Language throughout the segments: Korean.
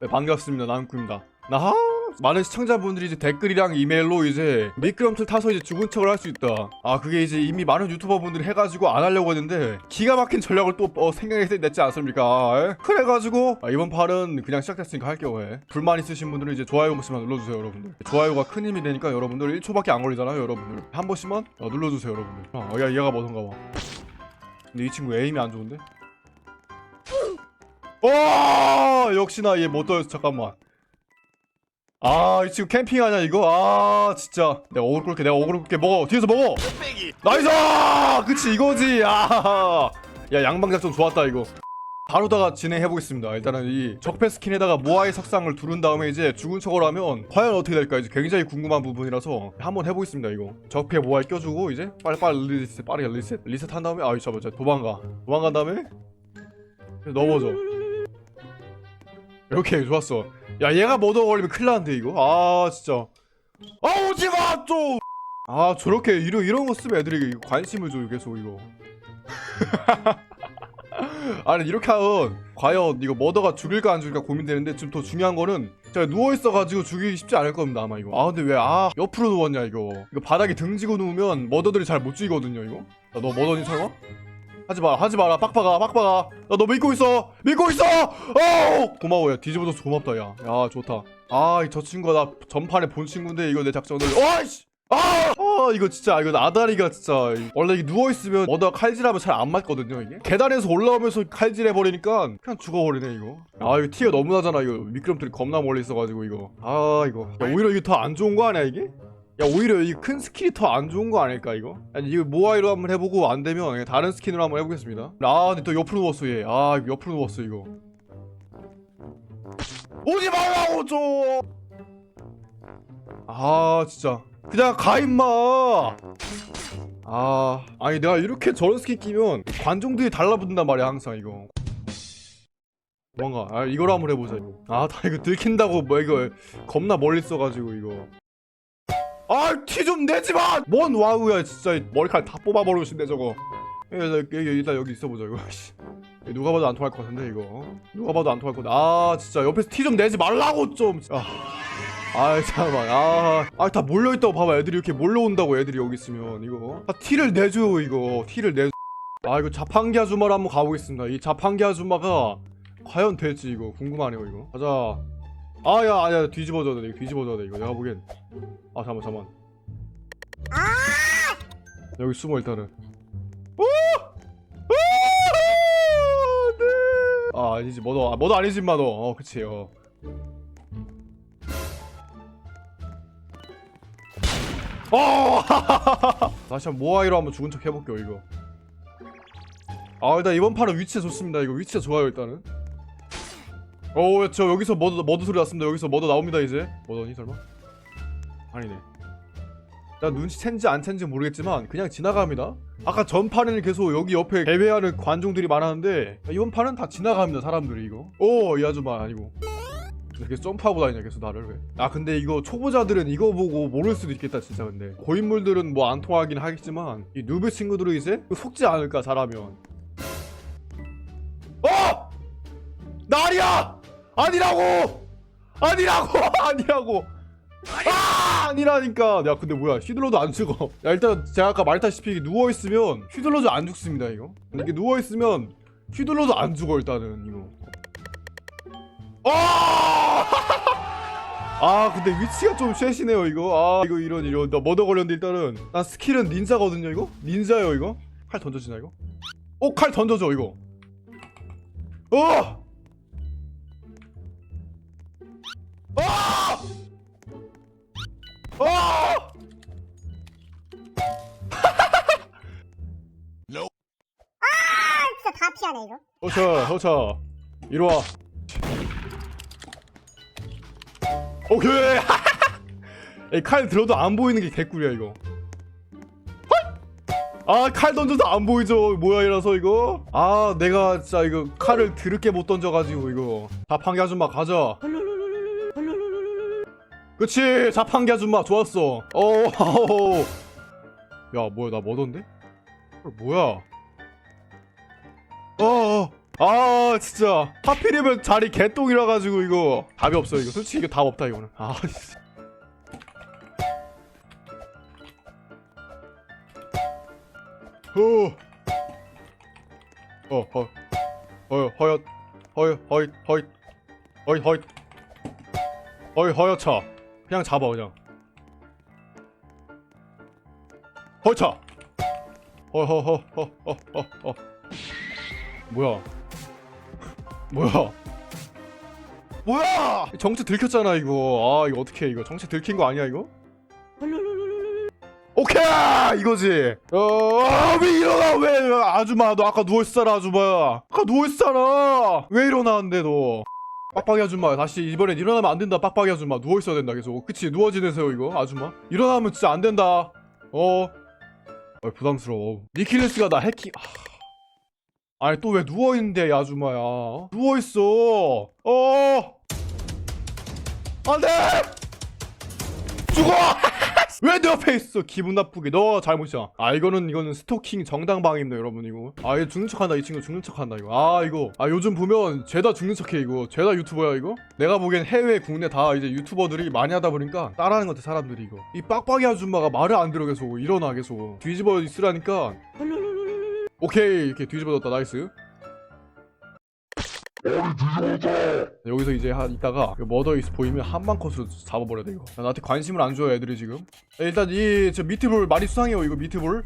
네, 반갑습니다. 나은쿠입니다. 나 많은 시청자분들이 이제 댓글이랑 이메일로 이제 미끄럼틀 타서 이제 죽은 척을 할 수 있다. 아 그게 이제 이미 많은 유튜버분들이 해가지고 안 하려고 했는데 기가 막힌 전략을 또 어, 생각해서 냈지 않습니까? 에? 그래가지고 아, 이번 판은 그냥 시작됐으니까 할게요. 에. 불만 있으신 분들은 이제 좋아요 한 번씩만 눌러주세요, 여러분들. 좋아요가 큰 힘이 되니까 여러분들 1초밖에 안 걸리잖아요, 여러분들. 한 번씩만 어, 눌러주세요, 여러분들. 어, 야 얘가 뭐던가 봐. 근데 이 친구 에임이 안 좋은데? 와 역시나 얘 못 떠였어 잠깐만. 아이 친구 캠핑하냐 이거? 아 진짜. 내가 어그로 끌게 내가 어그로 끌게. 먹어 뒤에서 먹어. 나이스! 그치 이거지. 아야 양방 작전 좋았다 이거. 바로다가 진행해 보겠습니다. 일단은 이 적패 스킨에다가 모아의 석상을 두른 다음에 이제 죽은 척을 하면 과연 어떻게 될까? 이제 굉장히 궁금한 부분이라서 한번 해보겠습니다 이거. 적패 모아에 껴주고 이제 빨리빨리 리셋 빠르게 리셋 리셋 한 다음에 아이 잠깐만, 도망가. 도망간 다음에 넘어져 이렇게 좋았어. 야 얘가 뭐더 걸리면 큰일 나는데 이거. 아 진짜. 아 오지마 좀. 아 저렇게 이런 이런 거 쓰면 애들이 관심을 줘요 계속 이거. 아니 이렇게 하면 과연 이거 머더가 죽일까 안 죽일까 고민되는데 지금 더 중요한 거는 제가 누워 있어가지고 죽이기 쉽지 않을 겁니다 아마 이거. 아 근데 왜 아 옆으로 누웠냐 이거. 이거 바닥에 등지고 누우면 머더들이 잘 못 죽이거든요 이거. 야, 너 머더니 설마? 하지 마라 하지 마라 빡빡아 빡빡아. 야너 믿고 있어 믿고 있어! 어 고마워 야 뒤집어줘서 고맙다 야야 좋다. 아 저 친구가 나 전판에 본 친구인데 이거 내 작전을. 와이씨! 아, 아 이거 진짜 이거 아다리가 진짜. 원래 이게 누워 있으면 뭐다 칼질하면 잘 안 맞거든요 이게. 계단에서 올라오면서 칼질해 버리니까 그냥 죽어버리네 이거. 아 이거 티가 너무 나잖아 이거. 미끄럼틀이 겁나 멀리 있어가지고 이거. 아 이거. 야, 오히려 이게 더 안 좋은 거 아니야 이게 야 오히려 이 큰 스킬이 더 안 좋은 거 아닐까 이거? 아니 이거 모아이로 한번 해보고 안 되면 다른 스킨으로 한번 해보겠습니다. 아 근데 또 옆으로 누웠어 얘. 아 이거 옆으로 누웠어 이거. 오지 말라고 좀. 아 진짜 그냥 가 임마. 아 아니 내가 이렇게 저런 스킨 끼면 관중들이 달라붙는단 말이야 항상 이거. 뭔가 아 이걸 한번 해보자 이거. 아 다 이거 들킨다고 뭐 이거 겁나 멀리 써가지고 이거. 아, 티 좀 내지 마! 뭔 와우야, 진짜. 머리카락 다 저거. 예, 여기, 여기, 일단 여기 있어보자, 이거. 누가 봐도 안 통할 것 같은데, 이거. 누가 봐도 안 통할 것 같아. 아, 진짜. 옆에서 티 좀 내지 말라고, 좀. 아, 아 잠깐만. 아, 아, 다 몰려있다고 봐봐. 애들이 이렇게 몰려온다고, 애들이 여기 있으면. 이거. 아, 티를 내줘, 이거. 티를 내. 아, 이거 자판기 아줌마로 한번 가보겠습니다. 이 자판기 아줌마가 과연 될지, 이거. 궁금하네요, 이거. 가자. 아, 야, 아, 야, 뒤집어져야 돼, 이거. 뒤집어져야 돼, 이거. 내가 보기엔. 아 잠만 잠만 여기 숨어 일단은 오! 아! 네. 아 아니지 뭐도 아, 뭐도 아니지 마도 어 그치 어 어! 다시 한번 모아이로 한번 죽은 척 해볼게요 이거 아 일단 이번 판은 위치가 좋습니다 이거 위치가 좋아요 일단은 어저 여기서 머드 머드 소리 났습니다 여기서 머드 나옵니다 이제 머더니 설마 아니네. 나 눈치챈지 안 챈지 모르겠지만 그냥 지나갑니다. 아까 전판에는 계속 여기 옆에 예배하는 관중들이 많았는데 이번 판은 다 지나갑니다 사람들이 이거. 오이 아줌마 아니고. 이렇게 점프하고 다니냐 계속 나를 왜? 아 근데 이거 초보자들은 이거 보고 모를 수도 있겠다 진짜 근데 고인물들은 뭐 안 통하긴 하겠지만 이 누브 친구들은 이제 속지 않을까 잘하면. 어! 나 아니야! 아니라고! 아니라고! 아니라고! 아! 아니라니까! 야 근데 뭐야 휘둘러도 안 죽어. 야 일단 제가 아까 말했다시피 누워있으면 휘둘러도 안 죽습니다 이거. 이게 누워있으면 휘둘러도 안 죽어 일단은 이거. 아! 아 근데 위치가 좀 쉐시네요 이거. 아 이거 이런 이런. 나 머더 걸렸는데 일단은. 난 스킬은 닌자거든요 이거? 닌자예요 이거? 칼 던져지나 이거? 어 칼 던져줘 이거. 어! 아! 아! 진짜 다 피하네 이거. 호차 호차 이리 와. 오케이. 이칼 들어도 안 보이는 게 개꿀이야 이거. 아 칼 던져도 안 보이죠 뭐야 이라서 이거. 아 내가 진짜 이거 칼을 드럽게 못 던져가지고 이거. 자판기 아줌마 가자 그치 자판기 아줌마 좋았어. 어야 뭐야 나 뭐던데? 뭐야? 어어. 아 진짜. 하필이면 자리 개똥이라 가지고 이거. 답이 없어 이거. 솔직히 이거 답 없다 이거는. 아 씨. 후. 어, 허, 허, 허엿, 허여, 허잇, 허잇, 허잇, 허잇, 허잇, 허여차. 그냥 잡아 그냥. 허차. 허, 허, 허, 허, 허, 허, 허. 뭐야? 뭐야? 뭐야? 정체 들켰잖아 이거. 아 이거 어떻게 이거 정체 들킨 거 아니야 이거? 오케이 이거지. 어왜 일어나 왜 아줌마 너 아까 누워 있었잖아 아줌마. 아까 누워 있었잖아. 왜 일어나는데 너? 빡빡이 아줌마 다시 이번엔 일어나면 안 된다 빡빡이 아줌마 누워 있어야 된다 계속. 그치 누워 지내세요 이거 아줌마. 일어나면 진짜 안 된다. 어. 어 부담스러워. 니킬레스가 나 해킹. 아. 아니 또 왜 누워 있는데 이 아줌마야? 누워 있어. 어. 안돼. 죽어. 왜 내 옆에 있어? 기분 나쁘게. 너 잘못이야. 아 이거는 이거는 스토킹 정당방입니다 여러분 이거. 아 이거 죽는 척 한다 이 친구 죽는 척 한다 이거. 아 이거. 아 요즘 보면 죄다 죽는 척해 이거. 죄다 유튜버야 이거. 내가 보기엔 해외 국내 다 이제 유튜버들이 많이 하다 보니까 따라하는 것 같아 사람들이 이거. 이 빡빡이 아줌마가 말을 안 들어 계속 일어나 계속 뒤집어 있으라니까. 오케이 이렇게 뒤집어졌다 나이스. 여기서 이제 한 이따가 그 머더이스 보이면 한방 컷으로 잡아버려야 돼 이거 야, 나한테 관심을 안 줘요 애들이 지금. 야, 일단 이저 미트볼 많이 수상해요 이거 미트볼.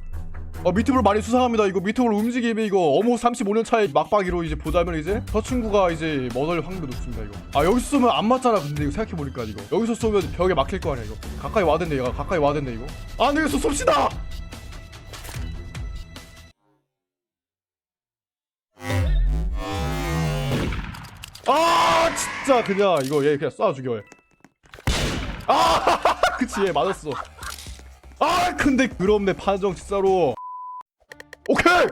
어 미트볼 많이 수상합니다 이거. 미트볼 움직임이 이거 어머 35년 차의 막박이로 이제 보자면 이제 저 친구가 이제 머더일 확률이 높습니다 이거. 아 여기서 쏘면 안 맞잖아 근데 이거 생각해보니까 이거. 여기서 쏘면 벽에 막힐 거 아니야 이거. 가까이 와den대 얘가. 가까이 와den대 이거. 안 되겠어 쏩시다 아 진짜 그냥 이거 얘 그냥 쏴 죽여 얘. 아 그치 얘 맞았어. 아 근데 그렇네 판정 진짜로. 오케이!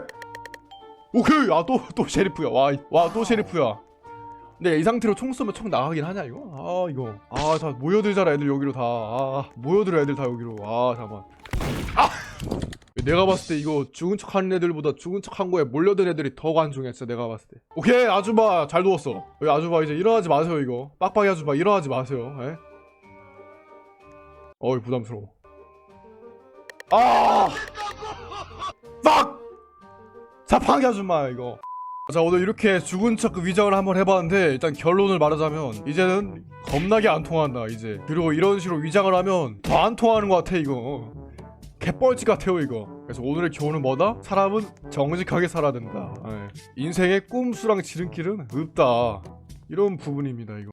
오케이! 아또또 셰리프야. 와와 또 셰리프야. 근데 이 상태로 총 쏘면 총 나가긴 하냐 이거? 아 이거. 아 다 모여들잖아 애들 여기로 다 아 모여들어 애들 다 여기로. 아 잠깐만. 아 내가 봤을 때 이거 죽은 척 하는 애들보다 죽은 척 한 거에 몰려든 애들이 더 진짜 내가 봤을 때. 오케이 아줌마 잘 누웠어. 여기 아줌마 이제 일어나지 마세요 이거. 빡빡이 아줌마 일어나지 마세요 에? 어이 부담스러워. 아! 빡! 자판기 아줌마 이거. 자 오늘 이렇게 죽은 척 위장을 한번 해봤는데 일단 결론을 말하자면 이제는 겁나게 안 통한다 이제. 그리고 이런 식으로 위장을 하면 더 안 통하는 것 같아 이거 개뻘짓 같아요 이거. 그래서 오늘의 교훈은 뭐다? 사람은 정직하게 살아야 된다. 예. 인생의 꼼수랑 지름길은 없다. 이런 부분입니다 이거